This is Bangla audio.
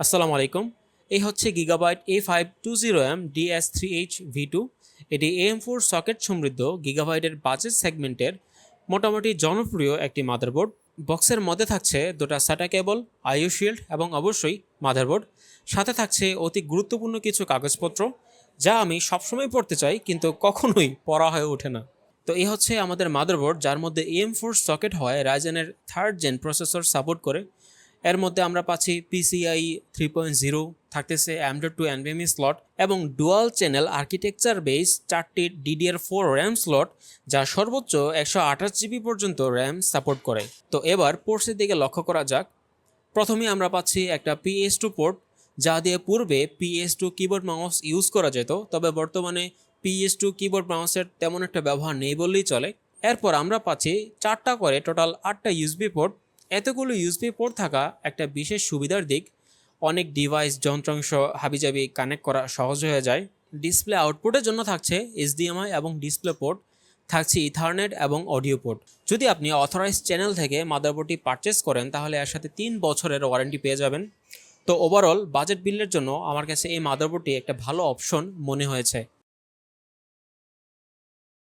আসসালামু আলাইকুম। এই হচ্ছে Gigabyte A five two zero M DS three H V two এটি এম ফোর সকেট সমৃদ্ধ গিগাবাইটের বাজেট সেগমেন্টের মোটামুটি জনপ্রিয় একটি মাদারবোর্ড। বক্সের মধ্যে থাকছে দুটা স্যাটা কেবল আইও শিল্ড এবং অবশ্যই মাদারবোর্ড। সাথে থাকছে অতি গুরুত্বপূর্ণ কিছু কাগজপত্র, যা আমি সবসময় পড়তে চাই, কিন্তু কখনোই পড়া হয়ে ওঠে না। তো এই হচ্ছে আমাদের মাদারবোর্ড, যার মধ্যে এম ফোর সকেট হয় রাইজেনের থার্ড জেন প্রসেসর সাপোর্ট করে। এর মধ্যে আমরা পাচ্ছি পিসিআই থ্রি পয়েন্ট জিরো থাকতেছে অ্যান্ড্রয়েড টু এনভিএমই স্লট এবং ডুয়াল চ্যানেল আর্কিটেকচার বেস চারটি ডিডিআর ফোর র্যাম স্লট যা সর্বোচ্চ একশো আঠাশ জিবি পর্যন্ত র্যাম সাপোর্ট করে। তো এবার পোর্টসের দিকে লক্ষ্য করা যাক। প্রথমে আমরা পাচ্ছি একটা পিএস টু পোর্ট যা দিয়ে পূর্বে PS two keyboard mouse use করা যেত, তবে বর্তমানে পিএস টু কিবোর্ড মাউসের তেমন একটা ব্যবহার নেই বললেই চলে। এরপর আমরা পাচ্ছি চারটা করে টোটাল আটটা ইউএসবি পোর্ট এতগুলো ইউএসবি পোর্ট থাকা একটা বিশেষ সুবিধার দিক, অনেক ডিভাইস যন্ত্রাংশ হাবিজাবি কানেক্ট করা সহজ হয়ে যায়। ডিসপ্লে আউটপুটের জন্য থাকছে এইচডিএমআই এবং ডিসপ্লে পোর্ট থাকছে ইথারনেট এবং অডিও পোর্ট যদি আপনি অথরাইজ চ্যানেল থেকে মাদারবোর্ডটি পারচেস করেন, তাহলে এর সাথে তিন বছরের ওয়ারেন্টি পেয়ে যাবেন। তো ওভারঅল বাজেট বিলের জন্য আমার কাছে এই মাদারবোর্ডটি একটা ভালো অপশন মনে হয়েছে।